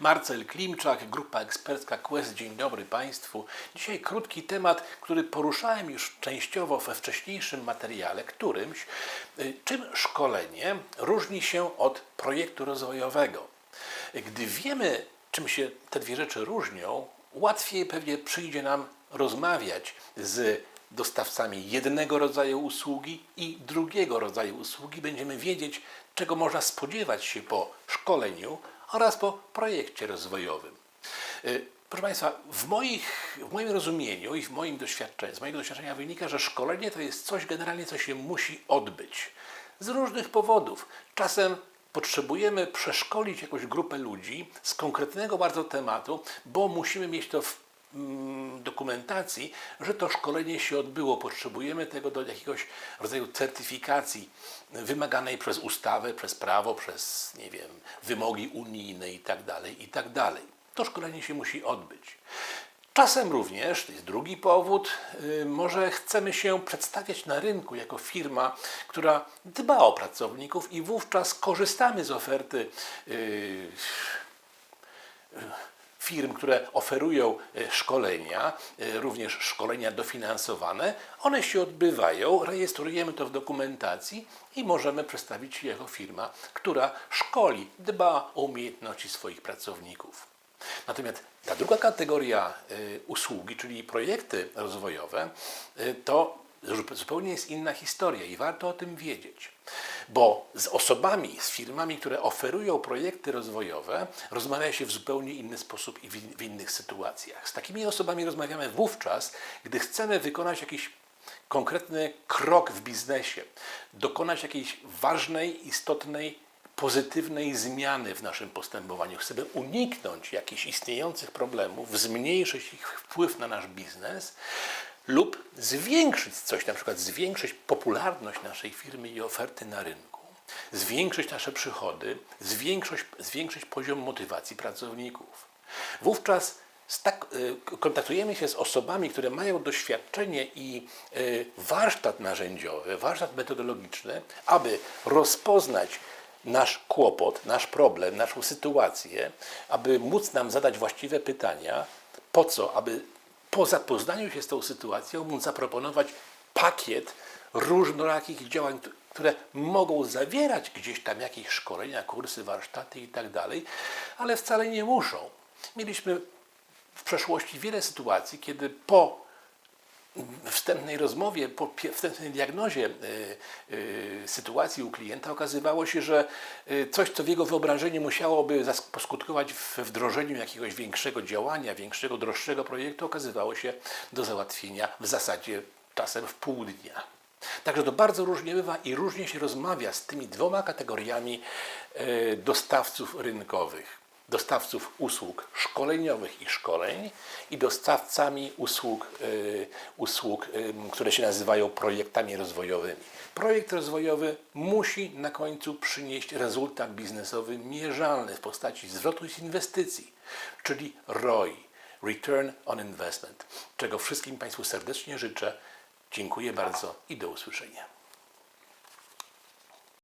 Marcel Klimczak, grupa ekspercka Quest. Dzień dobry Państwu. Dzisiaj krótki temat, który poruszałem już częściowo we wcześniejszym materiale, którymś, y, czym szkolenie różni się od projektu rozwojowego. Gdy wiemy, czym się te dwie rzeczy różnią, łatwiej pewnie przyjdzie nam rozmawiać z dostawcami jednego rodzaju usługi i drugiego rodzaju usługi. Będziemy wiedzieć, czego można spodziewać się po szkoleniu oraz po projekcie rozwojowym. Y, Proszę Państwa, w, moich, w moim rozumieniu i w moim doświadczeniu, z mojego doświadczenia wynika, że szkolenie to jest coś generalnie, co się musi odbyć. Z różnych powodów. Czasem potrzebujemy przeszkolić jakąś grupę ludzi z konkretnego bardzo tematu, bo musimy mieć to w dokumentacji, że to szkolenie się odbyło. Potrzebujemy tego do jakiegoś rodzaju certyfikacji wymaganej przez ustawę, przez prawo, przez, nie wiem, wymogi unijne i tak dalej, i tak. To szkolenie się musi odbyć. Czasem również, to jest drugi powód, y, może chcemy się przedstawiać na rynku jako firma, która dba o pracowników i wówczas korzystamy z oferty y, firm, które oferują e, szkolenia, e, również szkolenia dofinansowane. One się odbywają, rejestrujemy to w dokumentacji i możemy przedstawić się jako firma, która szkoli, dba o umiejętności swoich pracowników. Natomiast ta druga kategoria y, usługi, czyli projekty rozwojowe, to zu- zupełnie jest inna historia i warto o tym wiedzieć. Bo z osobami, z firmami, które oferują projekty rozwojowe, rozmawia się w zupełnie inny sposób i w, in- w innych sytuacjach. Z takimi osobami rozmawiamy wówczas, gdy chcemy wykonać jakiś konkretny krok w biznesie, dokonać jakiejś ważnej, istotnej pozytywnej zmiany w naszym postępowaniu. Chcemy uniknąć jakichś istniejących problemów, zmniejszyć ich wpływ na nasz biznes lub zwiększyć coś, na przykład zwiększyć popularność naszej firmy i oferty na rynku, zwiększyć nasze przychody, zwiększyć, zwiększyć poziom motywacji pracowników. Wówczas tak, y, kontaktujemy się z osobami, które mają doświadczenie i y, warsztat narzędziowy, warsztat metodologiczny, aby rozpoznać nasz kłopot, nasz problem, naszą sytuację, aby móc nam zadać właściwe pytania, po co, aby po zapoznaniu się z tą sytuacją móc zaproponować pakiet różnorakich działań, które mogą zawierać gdzieś tam jakieś szkolenia, kursy, warsztaty i tak ale wcale nie muszą. Mieliśmy w przeszłości wiele sytuacji, kiedy po wstępnej rozmowie, po wstępnej diagnozie y, y, sytuacji u klienta okazywało się, że y, coś, co w jego wyobrażeniu musiałoby poskutkować w wdrożeniu jakiegoś większego działania, większego, droższego projektu, okazywało się do załatwienia w zasadzie czasem w pół dnia. Także to bardzo różnie bywa i różnie się rozmawia z tymi dwoma kategoriami dostawców rynkowych dostawców usług szkoleniowych i szkoleń i dostawcami usług, y, usług y, które się nazywają projektami rozwojowymi. Projekt rozwojowy musi na końcu przynieść rezultat biznesowy mierzalny w postaci zwrotu z inwestycji, czyli ROI, Return on Investment, czego wszystkim Państwu serdecznie życzę. Dziękuję bardzo i do usłyszenia.